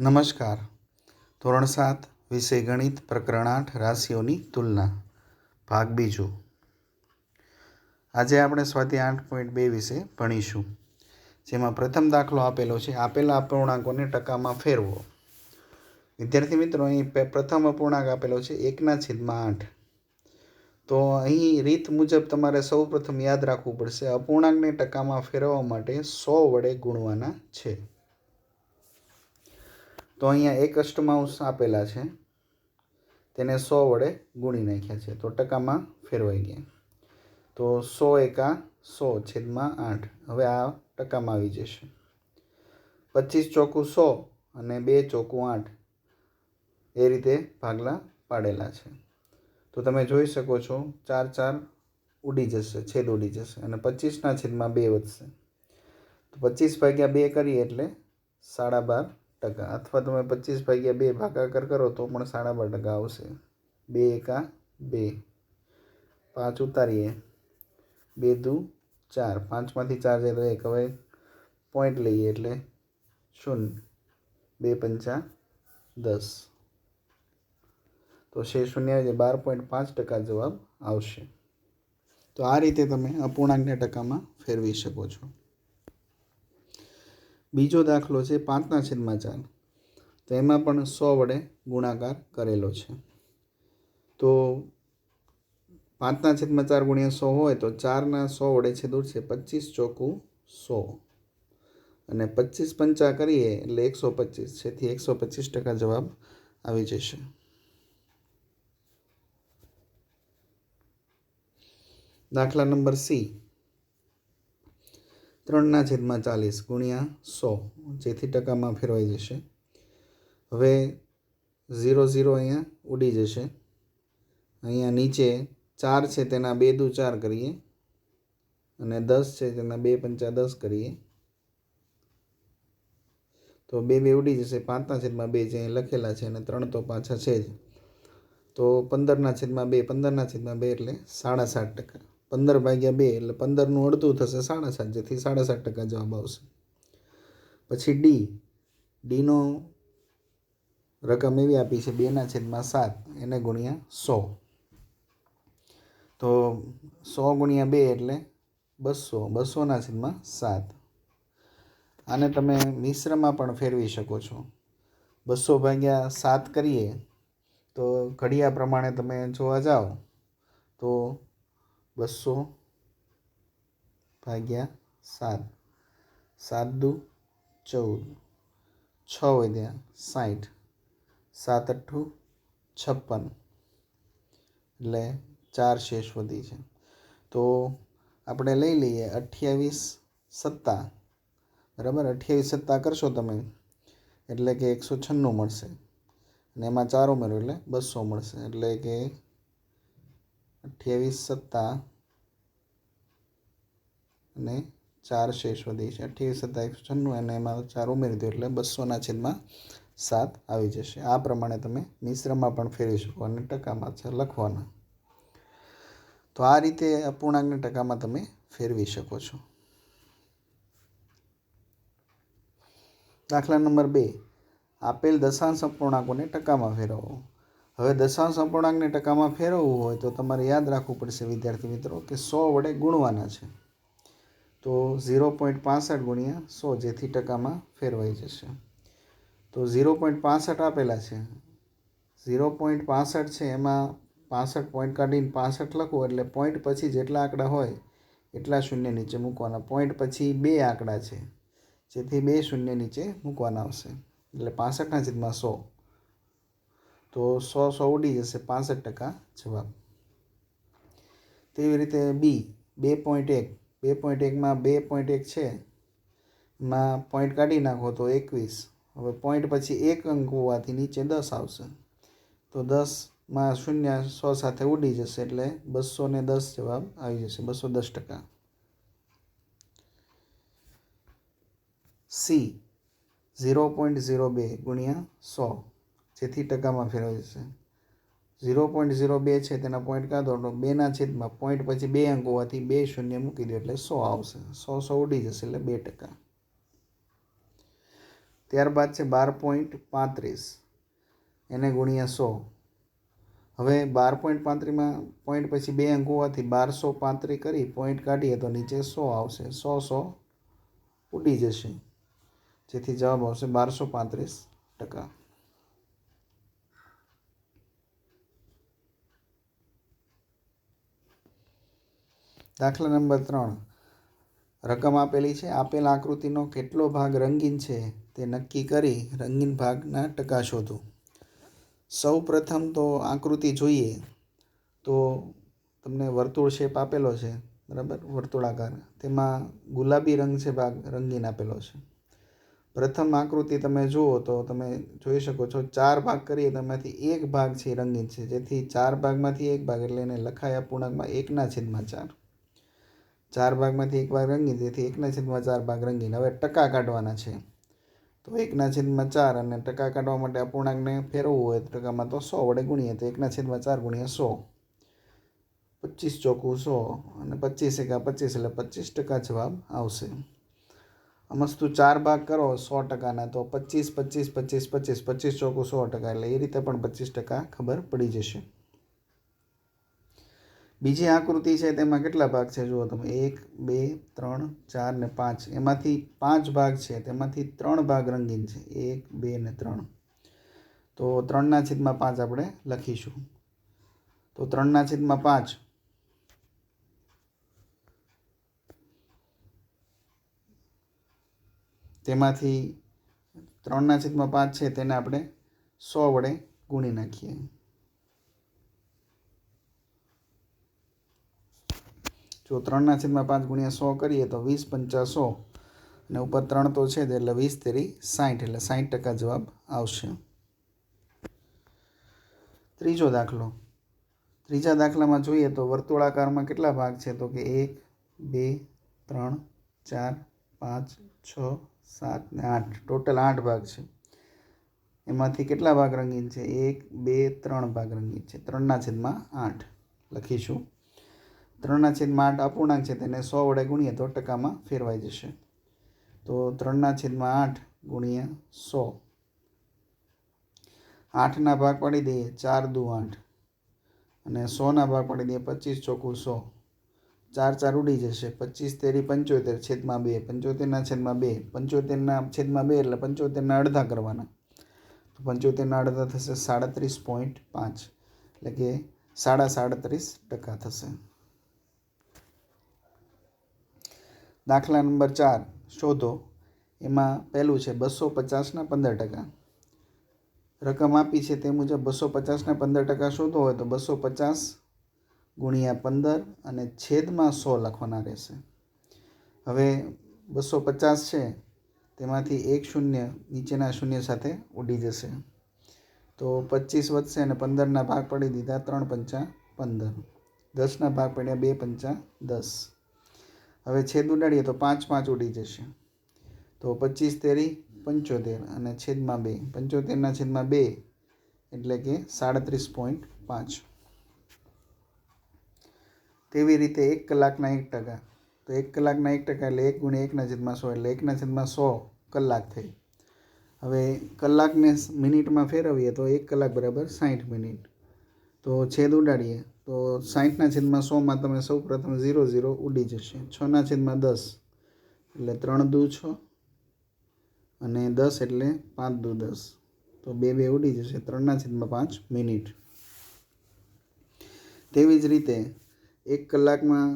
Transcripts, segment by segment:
નમસ્કાર. ધોરણ સાત, વિષય ગણિત, પ્રકરણ આઠ, રાશિઓની તુલના. ભાગ બીજો. આજે આપણે સ્વાધ્યાય આઠ પોઈન્ટ બે વિશે ભણીશું. જેમાં પ્રથમ દાખલો આપેલો છે. આપેલા અપૂર્ણાંકોને ટકામાં ફેરવો. વિદ્યાર્થી મિત્રો, અહીં પ્રથમ અપૂર્ણાંક આપેલો છે. એકના છેદમાં આઠ. તો અહીં રીત મુજબ તમારે સૌ પ્રથમ યાદ રાખવું પડશે. અપૂર્ણાંકને ટકામાં ફેરવવા માટે સો વડે ગુણવાના છે. તો અહીંયા એક અષ્ટમાંશ આપેલા છે. તેને સો વડે ગુણી નાખ્યા છે. તો ટકામાં ફેરવાઈ ગયા. તો સો એકા સો છેદમાં આઠ. હવે આ ટકામાં આવી જશે. પચીસ ચોખ્ખું સો અને બે ચોખ્ખું આઠ એ રીતે ભાગલા પાડેલા છે. તો તમે જોઈ શકો છો, ચાર ચાર ઉડી જશે, છેદ ઉડી જશે અને પચીસના છેદમાં બે વધશે. તો પચીસ ભાગ્યા બે કરીએ એટલે સાડા બાર ટકા અથવા તમે પચીસ ભાગ્યા બે ભાગાકાર કરો તો પણ સાડા બાર ટકા આવશે. બે એકા બે. પાંચ ઉતારીએ. બે દુ ચાર. પાંચમાંથી ચાર જાય એક હવે પોઈન્ટ લઈએ એટલે શૂન્ય. બે પંચા દસ. તો છે શૂન્ય જે બાર પોઈન્ટ પાંચ ટકા જવાબ આવશે. તો આ રીતે તમે અપૂર્ણાંકને ટકામાં ફેરવી શકો છો. બીજો દાખલો છે પાંચના છેદમાં ચાર. તો એમાં પણ સો વડે ગુણાકાર કરેલો છે. તો પાંચના છેદમાં ચાર ગુણ્યા સો હોય તો ચારના સો વડે છેદ ઉડશે પચીસ ચોખ્ખું સો. અને પચીસ પંચા કરીએ એટલે એકસો પચીસ. છેથી એકસો પચીસ ટકા જવાબ આવી જશે. દાખલા નંબર સી. ત્રણના છેદમાં ચાલીસ ગુણ્યા સો, જેથી ટકામાં ફેરવાઈ જશે. હવે ઝીરો ઝીરો અહીંયા ઉડી જશે. અહીંયા નીચે ચાર છે તેના બે દુ ચાર કરીએ અને દસ છે તેના બે પંચા દસ કરીએ. તો બે બે ઉડી જશે. પાંચના છેદમાં બે જે લખેલા છે અને ત્રણ તો પાછા છે જ. તો પંદરના છેદમાં બે, પંદરના છેદમાં બે એટલે સાડા સાત ટકા. પંદર ભાગ્યા બે એટલે પંદરનું અડધું થશે, સાડા સાત જેથી સાડા સાત ટકા જવાબ આવશે. પછી ડી, ડીનો રકમ એવી આપી છે, બેના છેદમાં સાત, એને ગુણ્યા સો. તો સો ગુણ્યા બે એટલે બસો, બસોના છેદમાં સાત. આને તમે મિશ્રમાં પણ ફેરવી શકો છો. બસો ભાગ્યા સાત કરીએ તો ઘડિયા પ્રમાણે તમે જોવા જાઓ તો બસો ભાગ્યા સાત. સાત દુ ચૌદ. છ વધ્યા સાઠ સાત અઠ્ઠું છપ્પન. એટલે ચાર શેષ વધી છે. તો આપણે લઈ લઈએ અઠ્યાવીસ સત્તા. બરાબર? અઠ્યાવીસ સત્તા કરશો તમે, એટલે કે એકસો છન્નું મળશે. અને એમાં ચાર ઉમેરો એટલે બસો મળશે. એટલે કે અઠ્યાવીસ સત્તા અને ચાર શેષ વધી છે અઠ્યાવીસ સત્તા એકસો છન્નું અને એમાં ચાર ઉમેરી દો એટલે બસોના છેદમાં સાત આવી જશે. આ પ્રમાણે તમે મિશ્રમાં પણ ફેરવી શકો અને ટકામાં છે લખવાના. તો આ રીતે અપૂર્ણાંકને ટકામાં તમે ફેરવી શકો છો. દાખલા નંબર બે. આપેલ દશાંશ અપૂર્ણાંકોને ટકામાં ફેરવો. હવે દશાંશ અપૂર્ણાંકને ટકામાં ફેરવવું હોય તો તમારે યાદ રાખવું પડશે, વિદ્યાર્થી મિત્રો, કે સો વડે ગુણવાના છે. તો ઝીરો પોઈન્ટ પાસઠ ગુણ્યા સો જેથી ટકામાં ફેરવાઈ જશે. તો ઝીરો પોઈન્ટ પાસઠ આપેલા છે. ઝીરો પોઈન્ટ પાસઠ છે, એમાં પાસઠ પોઈન્ટ કાઢીને પાસઠ લખવું એટલે પોઈન્ટ પછી જેટલા આંકડા હોય એટલા શૂન્ય નીચે મૂકવાના. પોઈન્ટ પછી બે આંકડા છે, જેથી બે શૂન્ય નીચે મૂકવાના આવશે. એટલે પાસઠના છેદમાં સો. તો સો સો ઉડી જશે પાસઠ ટકા જવાબ. તેવી રીતે બી બે પોઈન્ટ એક, બે પોઈન્ટ એકમાં બે પોઈન્ટ એક છે, માં પોઈન્ટ કાઢી નાખો તો એકવીસ. હવે પોઈન્ટ પછી એક અંક હોવાથી નીચે દસ આવશે. તો દસમાં શૂન્ય સો સાથે ઉડી જશે એટલે બસો ને દસ જવાબ આવી જશે, બસો દસ ટકા. સી ઝીરો પોઈન્ટ ઝીરો બે ગુણ્યા સો. જેથી ટકામાં ફેરવાઈ જશે? ઝીરો પોઈન્ટ ઝીરો બે છે, તેના પોઈન્ટ કાઢો તો બેના છેદમાં પોઈન્ટ પછી બે અંક હોવાથી બે શૂન્ય મૂકી દો એટલે સો આવશે. સો સો ઉડી જશે એટલે બે ટકા. ત્યારબાદ છે બાર પોઈન્ટ પાંત્રીસ. એને ગુણ્યા સો. હવે બાર પોઈન્ટ પાંત્રીસમાં પોઈન્ટ પછી બે અંક હોવાથી બારસો પાંત્રીસ કરી પોઈન્ટ કાઢીએ તો નીચે સો આવશે. સો સો ઉડી જશે. જેથી જવાબ આવશે બારસો પાંત્રીસ ટકા. દાખલા નંબર ત્રણ. રકમ આપેલી છે. આપેલ આકૃતિનો કેટલો ભાગ રંગીન છે તે નક્કી કરી રંગીન ભાગના ટકા શોધો. સૌ પ્રથમ તો આકૃતિ જોઈએ તો તમને વર્તુળ શેપ આપેલો છે. બરાબર? વર્તુળાકાર. તેમાં ગુલાબી રંગ છે ભાગ, રંગીન આપેલો છે. પ્રથમ આકૃતિ તમે જુઓ તો તમે જોઈ શકો છો ચાર ભાગ કરીએ તેમાંથી એક ભાગ છે રંગીન છે. જેથી ચાર ભાગમાંથી એક ભાગ એટલે એને લખાય અપૂર્ણાંકમાં એકના છેદમાં ચાર. ચાર ભાગમાંથી એક ભાગ રંગીન તેથી એકના છેદમાં ચાર ભાગ રંગીન હવે ટકા કાઢવાના છે. તો એકના છેદમાં ચાર અને ટકા કાઢવા માટે અપૂર્ણાંકને ફેરવવું હોય ટકામાં તો સો વડે ગુણીએ, તો એકના છેદમાં ચાર ગુણ્યા સો. પચીસ ચોખ્ખું સો અને પચીસ એકા પચીસ એટલે પચીસ ટકા જવાબ આવશે. મસ્તુ ચાર ભાગ કરો સો ટકાના, તો પચીસ પચીસ પચીસ પચીસ પચીસ ચોખ્ખું સો ટકા એટલે એ રીતે પણ પચીસ ટકા ખબર પડી જશે. બીજી આકૃતિ છે તેમાં કેટલા ભાગ છે? જુઓ તમે, એક, બે, ત્રણ, ચાર ને પાંચ. એમાંથી પાંચ ભાગ છે, તેમાંથી ત્રણ ભાગ રંગીન છે. એક, બે ને ત્રણ. તો ત્રણના છેદમાં પાંચ આપણે લખીશું. તો ત્રણના છેદમાં પાંચ. તેમાંથી ત્રણના છેદમાં પાંચ છે, તેને આપણે સો વડે ગુણી નાખીએ. જો ત્રણના છેદમાં પાંચ ગુણ્યા સો કરીએ તો વીસ પંચા સો. અને ઉપર ત્રણ તો છે એટલે વીસ તેરી સાઠ એટલે સાઠ ટકા જવાબ આવશે. ત્રીજો દાખલો. ત્રીજા દાખલામાં જોઈએ તો વર્તુળાકારમાં કેટલા ભાગ છે? તો કે એક, બે, ત્રણ, ચાર, પાંચ, છ, સાત ને આઠ. ટોટલ આઠ ભાગ છે. એમાંથી કેટલા ભાગ રંગીન છે? એક, બે, ત્રણ ભાગ રંગીન છે. ત્રણના છેદમાં આઠ. લખીશું. ત્રણના છેદમાં આઠ અપૂર્ણાંક છે, તેને સો વડે ગુણીએ તો ટકામાં ફેરવાઈ જશે. તો ત્રણના છેદમાં આઠ ગુણ્યા સો. આઠના ભાગ પાડી દઈએ, ચાર દુ આઠ. અને સોના ભાગ પાડી દઈએ, પચીસ ચોખ્ખું સો. ચાર ચાર ઉડી જશે, પચીસ તેરી પંચોતેર છેદમાં બે, પંચોતેરના છેદમાં બે, પંચોતેરના છેદમાં બે એટલે પંચોતેરના અડધા કરવાના. તો પંચોતેરના અડધા થશે સાડત્રીસ પોઈન્ટ પાંચ, એટલે કે સાડા સાડત્રીસ ટકા થશે. દાખલા નંબર ચાર, શોધો. એમાં પહેલું છે, બસો પચાસના પંદર ટકા. રકમ આપી છે તે મુજબ બસો પચાસના પંદર ટકા શોધો હોય તો બસો પચાસ ગુણ્યા પંદર અને છેદમાં સો લખવાના રહેશે. હવે બસો પચાસ છે, તેમાંથી એક શૂન્ય નીચેના શૂન્ય સાથે ઉડી જશે. તો પચીસ વધશે અને પંદરના ભાગ પડી દીધા ત્રણ પંચા પંદર. દસના ભાગ પડ્યા બે પંચા દસ. હવે છેદ ઉડાડીએ તો પાંચ પાંચ ઉડી જશે. તો પચીસ તેરી પંચોતેર અને છેદમાં બે. પંચોતેરના છેદમાં બે એટલે કે સાડત્રીસ પોઈન્ટ પાંચ. તેવી રીતે એક કલાકના એક ટકા. તો એક કલાકના એક ટકા એટલે એક ગુણ્યા એકના છેદમાં સો એટલે એકના છેદમાં સો કલાક થઈ. હવે કલાકને મિનિટમાં ફેરવીએ તો એક કલાક બરાબર સાઠ મિનિટ. તો છેદ ઉડાડીએ. તો સાઠના છેદમાં સોમાં તમે સૌ પ્રથમ ઝીરો ઝીરો ઉડી જશે. છના છેદમાં દસ એટલે ત્રણ દુ છ અને દસ એટલે પાંચ દુ દસ. તો બે બે ઉડી જશે. ત્રણના છેદમાં પાંચ મિનિટ. તેવી જ રીતે એક કલાકમાં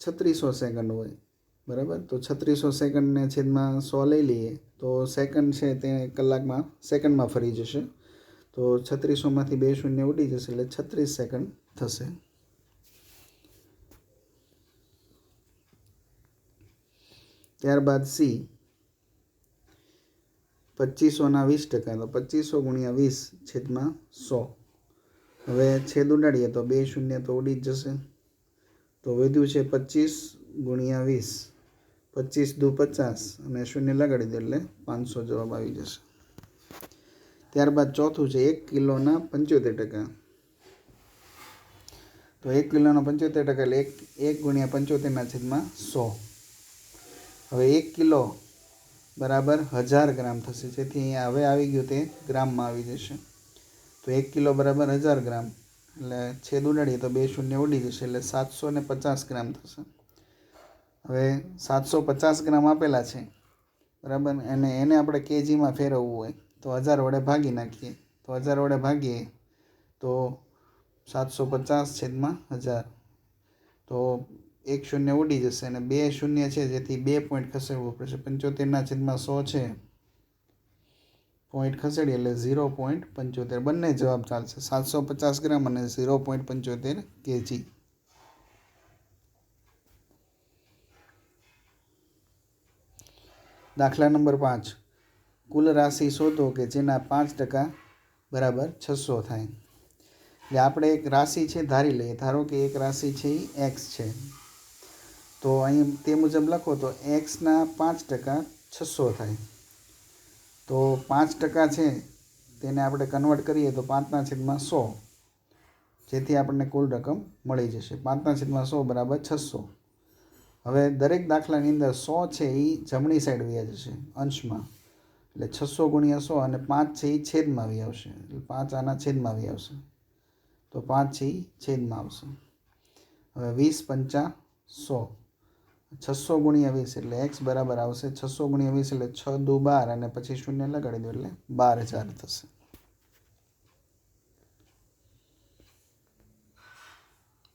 છત્રીસો સેકન્ડ હોય, બરાબર? તો છત્રીસો સેકન્ડને છેદમાં સો લઈ લઈએ તો સેકન્ડ છે તે કલાકમાં, સેકન્ડમાં ફરી જશે. તો છત્રીસોમાંથી બે શૂન્ય ઉડી જશે એટલે છત્રીસ સેકન્ડ થશે. ત્યારબાદ સી. પચીસોના વીસ ટકા તો પચીસો ગુણ્યા વીસ છેદમાં સો. હવે છેદ ઉડાડીએ તો બે શૂન્ય તો ઉડી જ જશે. તો વધ્યું છે પચીસ ગુણ્યા વીસ. પચીસ દુ પચાસ અને શૂન્ય લગાડી દો એટલે પાંચસો જવાબ આવી જશે. ત્યારબાદ ચોથું છે એક કિલોના પંચોતેર ટકા. તો એક કિલોના પંચોતેર ટકા એટલે એક એક ગુણ્યા પંચોતેરના છેદમાં સો. હવે એક કિલો બરાબર હજાર ગ્રામ થશે. જેથી અહીંયા હવે આવી ગયું તે ગ્રામમાં આવી જશે. તો એક કિલો બરાબર હજાર ગ્રામ એટલે છેદ ઉડાડીએ તો બે શૂન્ય ઉડી જશે એટલે સાતસો ને પચાસ ગ્રામ થશે. હવે સાતસો પચાસ ગ્રામ આપેલા છે. બરાબર? અને એને આપણે કેજીમાં ફેરવવું હોય. તો હજાર વડે ભાગી નાખીએ. તો હજાર વડે ભાગીએ તો સાતસો પચાસ છેદમાં હજાર. તો એક શૂન્ય ઉડી જશે અને બે શૂન્ય છે, જેથી બે પોઈન્ટ ખસેડવું પડશે. પંચોતેરના છેદમાં સો છે. પોઈન્ટ ખસેડીએ એટલે ઝીરો પોઈન્ટ પંચોતેર. બંને જવાબ ચાલશે. સાતસો પચાસ ગ્રામ અને ઝીરો પોઈન્ટ પંચોતેર કેજી. દાખલા નંબર પાંચ. કુલ રાશિ શોધો કે જેના પાંચ ટકા બરાબર છસો થાય. એટલે આપણે એક રાશિ છે ધારી લઈએ. ધારો કે એક રાશિ છે એ એક્સ છે. તો અહીં તે મુજબ લખો તો એક્સના પાંચ ટકા છસો થાય. તો પાંચ ટકા છે તેને આપણે કન્વર્ટ કરીએ તો પાંચના છેદમાં સો. જેથી આપણને કુલ રકમ મળી જશે. પાંચના છેદમાં સો બરાબર છસો. હવે દરેક દાખલાની અંદર સો છે એ જમણી સાઈડ વ્યા જશે અંશમાં. એટલે છસો ગુણ્યા સો અને પાંચ છે એ છેદમાં આવી આવશે. એટલે પાંચ આના છેદમાં આવી આવશે. તો પાંચ છે એ છેદમાં આવશે. હવે વીસ પંચા સો. છસો ગુણ્યા વીસ એટલે એક્સ બરાબર આવશે છસો ગુણ્યા વીસ એટલે છ દુ બાર અને પછી શૂન્ય લગાડી દો એટલે બાર હજાર થશે.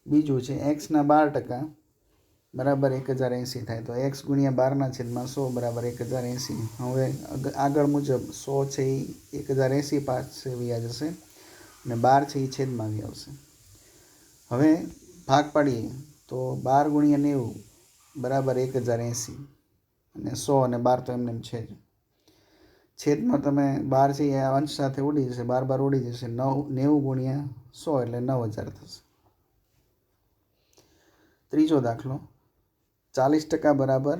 બીજું છે એક્સના બાર ટકા બરાબર એક હજાર એંસી થાય તો એક્સ ગુણ્યા બારના છેદમાં સો બરાબર એક હજાર એંસી. હવે આગળ મુજબ સો છે એ એક હજાર એંસી પાસે વ્યા જશે અને બાર છે એ છેદમાં આવી આવશે. હવે ભાગ પાડીએ તો બાર ગુણ્યા નેવું બરાબર એક હજાર એંસી અને સો અને બાર તો એમને એમ છે જ. છેદમાં તમે બાર છે એ અંશ સાથે ઉડી જશે, બાર બાર ઉડી જશે, નવ, નેવું ગુણ્યા સો એટલે નવ હજાર થશે. ત્રીજો દાખલો ચાલીસ ટકા બરાબર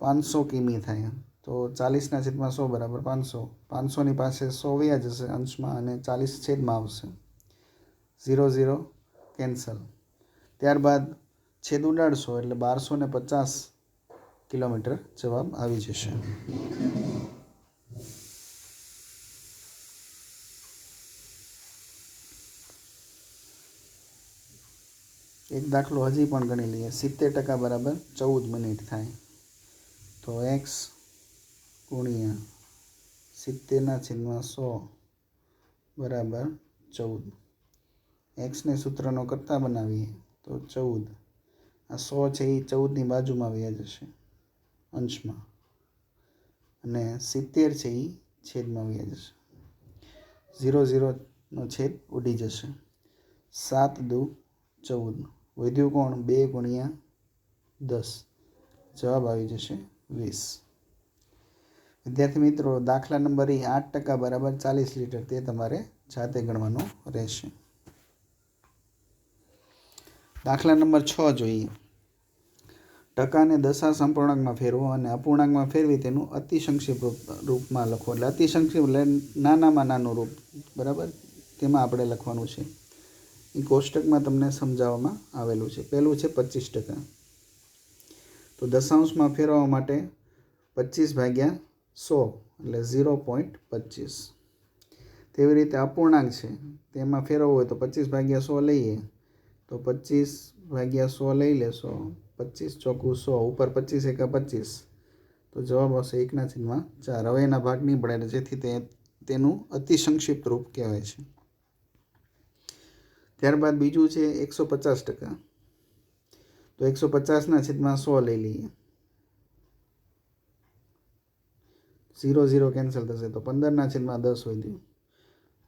પાંચસો કિમી થાય. તો ચાલીસના છેદમાં સો બરાબર પાંચસો. પાંચસોની પાસે સો વ્યા જશે અંશમાં અને ચાલીસ છેદમાં આવશે. Zero zero cancel. ત્યારબાદ છેદ ઉડાડશો એટલે બારસો ને પચાસ કિલોમીટર જવાબ આવી જશે. એક દાખલો હજી પણ ગણી લઈએ. સિત્તેર ટકા બરાબર ચૌદ મિનિટ થાય. તો એક્સ ગુણ્યા સિત્તેરના છેદમાં સો બરાબર ચૌદ. એક્સને સૂત્રનો કરતા બનાવીએ તો ચૌદ. આ સો છે એ ચૌદની બાજુમાં વ્યાજ જશે અંશમાં. અને સિત્તેર છે એ છેદમાં વ્યાજ જશે. ઝીરો ઝીરોનો છેદ ઉડી જશે. સાત દુ ચૌદ. વધ્યું કોણ? બે ગુણ્યા દસ. જવાબ આવી જશે વીસ. વિદ્યાર્થી મિત્રો, દાખલા નંબર એ આઠ ટકા બરાબર ચાલીસ લીટર તે તમારે જાતે ગણવાનું રહેશે. દાખલા નંબર છ જોઈએ. ટકાને દશા સંપૂર્ણાંકમાં ફેરવો અને અપૂર્ણાંકમાં ફેરવી તેનું અતિસંક્ષિપ રૂપમાં લખો. એટલે અતિસંક્ષિપ એટલે નાનામાં નાનું રૂપ. બરાબર? તેમાં આપણે લખવાનું છે. એ કોષ્ટકમાં તમને સમજાવવામાં આવેલું છે. પહેલું છે પચીસ ટકા. તો દશાંશમાં ફેરવવા માટે પચીસ ભાગ્યા સો, એટલે ઝીરો પોઈન્ટ પચીસ. તેવી રીતે અપૂર્ણાંક છે. તેમાં ફેરવવું હોય તો પચીસ ભાગ્યા સો લઈએ. તો પચીસ ભાગ્યા સો લઈ લેશો. પચીસ ચોખ્ખું સો, ઉપર પચીસ એકા પચીસ. તો જવાબ આવશે એકના ચિહ્નમાં ચાર. હવે એના ભાગ નહીં પડે જેથી તે તેનું અતિ સંક્ષિપ્ત રૂપ કહેવાય છે. ત્યારબાદ બીજું છે એકસો પચાસ ટકા. તો એકસો પચાસના છેદમાં સો લઈ લઈએ. ઝીરો ઝીરો કેન્સલ થશે તો પંદરના છેદમાં દસ વધ્યું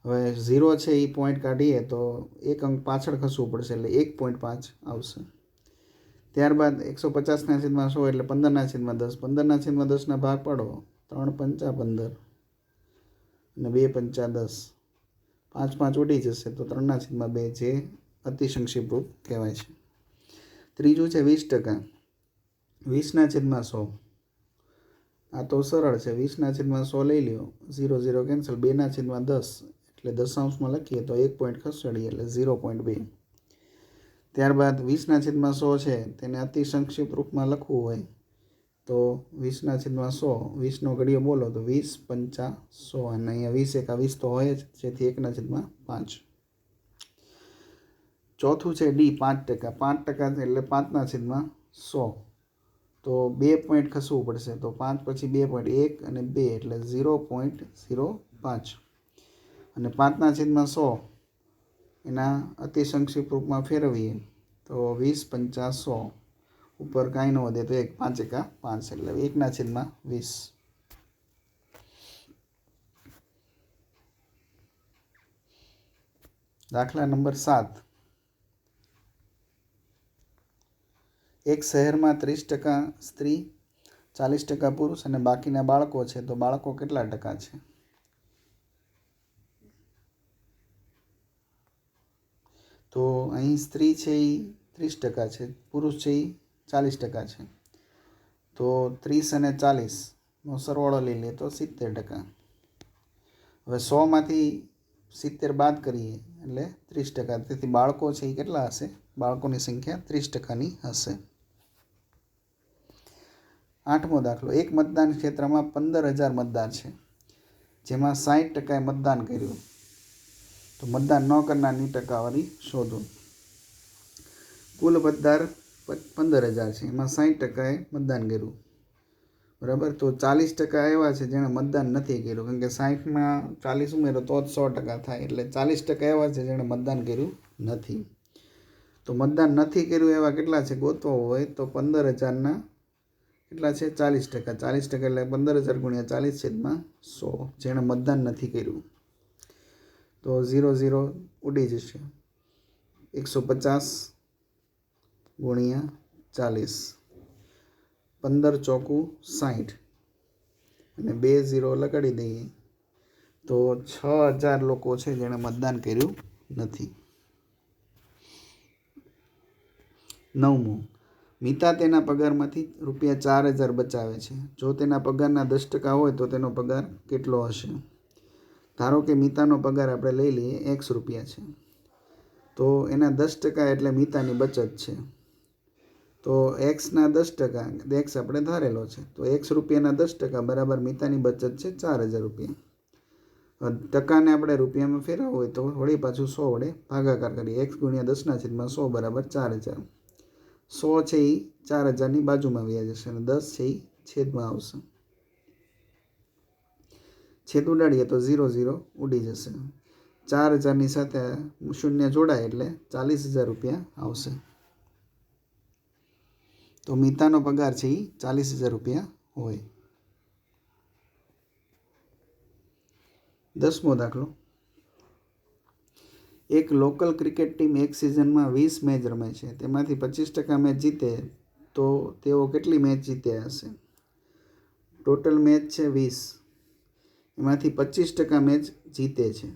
હવે ઝીરો છે એ પોઈન્ટ કાઢીએ તો એક અંક પાછળ ખસવું પડશે એટલે એક પોઈન્ટ પાંચ આવશે. ત્યારબાદ એકસો પચાસના છેદમાં સો એટલે પંદરના છેદમાં દસ. પંદરના છેદમાં દસના ભાગ પાડો. ત્રણ પંચા પંદર. અને બે પંચા દસ. પાંચ પાંચ ઉડી જશે તો ત્રણના છેદમાં બે જે અતિ સંક્ષિપ્ત રૂપ કહેવાય છે. ત્રીજું છે વીસ ટકા. વીસના છેદમાં સો. આ તો સરળ છે. વીસના છેદમાં સો લઈ લ્યો. Zero zero cancel. બેના છેદમાં દસ. એટલે દશાંશમાં લખીએ તો એક પોઈન્ટ ખસેડીએ એટલે ઝીરો પોઈન્ટ બે. ત્યારબાદ વીસના છેદમાં સો છે. તેને અતિ સંક્ષિપ્ત રૂપમાં લખવું હોય. તો વીસના છેદમાં સો, વીસનો ઘડીઓ બોલો તો વીસ પંચા સો અને અહીંયા વીસ એકા વીસ તો હોય જ, જેથી એકના છેદમાં પાંચ. ચોથું છે ડી, પાંચ ટકા. પાંચ ટકા એટલે પાંચના છેદમાં સો. તો બે પોઈન્ટ ખસવું પડશે. તો પાંચ પછી બે પોઈન્ટ એક અને બે એટલે ઝીરો પોઈન્ટ ઝીરો પાંચ. અને પાંચના છેદમાં સો, એના અતિ સંક્ષિપ્ત રૂપમાં ફેરવીએ તો વીસ પંચા સો. ઉપર કાંઈ ન વધે તો એક પાંચ એકા પાંચ એટલે એકના છેદમાં વીસ. દાખલા નંબર સાત. એક શહેરમાં ત્રીસ ટકા સ્ત્રી, ચાલીસ ટકા પુરુષ અને બાકીના બાળકો છે તો બાળકો કેટલા ટકા છે? તો અહીં સ્ત્રી છે એ ત્રીસ ટકા છે, પુરુષ છે એ ચાલીસ ટકા છે. તો ત્રીસ અને ચાલીસનો સરવાળો લઈ લે તો સિત્તેર ટકા. હવે સોમાંથી સિત્તેર બાદ કરીએ એટલે ત્રીસ ટકા. તેથી બાળકો છે એ કેટલા હશે? બાળકોની સંખ્યા ત્રીસ ટકાની હશે. આઠમો દાખલો. એક મતદાન ક્ષેત્રમાં પંદર હજાર મતદાર છે. જેમાં સાઠ ટકાએ મતદાન કર્યું. તો મતદાન ન કરનારની ટકાવારી શોધો. કુલ મતદાર પંદર હજાર છે. એમાં સાઠ ટકાએ મતદાન કર્યું. બરાબર? તો ચાલીસ ટકા એવા છે જેણે મતદાન નથી કર્યું. કારણ કે સાઠમાં ચાલીસ ઉમેરો તો જ સો ટકા થાય. એટલે ચાલીસ ટકા એવા છે જેણે મતદાન કર્યું નથી. તો મતદાન નથી કર્યું એવા કેટલા છે? ગોતવો હોય તો પંદર હજારના કેટલા છે? ચાલીસ ટકા. ચાલીસ ટકા એટલે પંદર હજાર ગુણ્યા ચાલીસ છેદમાં સો જેણે મતદાન નથી કર્યું. તો ઝીરો ઝીરો ઉડી જશે. એકસો પચાસ ગુણ્યા ચાલીસ. પંદર ચોકું સાઠ અને બે ઝીરો લગાડી દઈએ. તો છ હજાર લોકો છે જેણે મતદાન કર્યું નથી. નવમું. મિતા તેના પગારમાંથી રૂપિયા ચાર હજાર બચાવે છે. જો તેના પગારના દસ ટકા હોય તો તેનો પગાર કેટલો હશે? ધારો કે મિતાનો પગાર આપણે લઈ લઈએ એક્સ રૂપિયા છે. તો એના દસ ટકા એટલે મિતાની બચત છે. તો એક્સના દસ ટકા એક્સ આપણે ધારેલો છે. તો એક્સ રૂપિયાના દસ ટકા બરાબર મિતાની બચત છે ચાર હજાર રૂપિયા. ટકાને આપણે રૂપિયામાં ફેરવવું હોય તો વળી પાછું સો વડે ભાગાકાર કરીએ. એક્સ ગુણ્યા દસના છેદમાં સો બરાબર ચાર હજાર. સો છે એ ચાર હજારની બાજુમાં વ્યા જશે અને દસ છે એ છેદમાં આવશે. છેદ ઉડાડીએ તો ઝીરો ઝીરો ઉડી જશે. ચાર હજારની સાથે શૂન્ય જોડાય એટલે ચાલીસ હજાર રૂપિયા આવશે. તો મિતાનો પગાર છે એ ચાલીસ હજાર રૂપિયા હોય. દસમો દાખલો. એક લોકલ ક્રિકેટ ટીમ એક સિઝનમાં વીસ મેચ રમે છે. તેમાંથી પચીસ ટકા મેચ જીતે તો તેઓ કેટલી મેચ જીત્યા હશે? ટોટલ મેચ છે વીસ. એમાંથી પચીસ ટકા મેચ જીતે છે.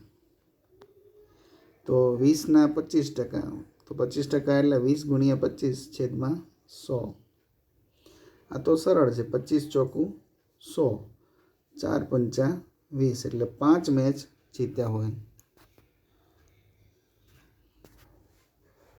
તો વીસના પચીસ ટકા. તો પચીસ ટકા એટલે વીસ ગુણ્યા પચીસ છેદમાં સો. આ તો સરળ છે, પચીસ ચોકું સો. ચાર પંચા વીસ, એટલે પાંચ મેચ જીત્યા હોય.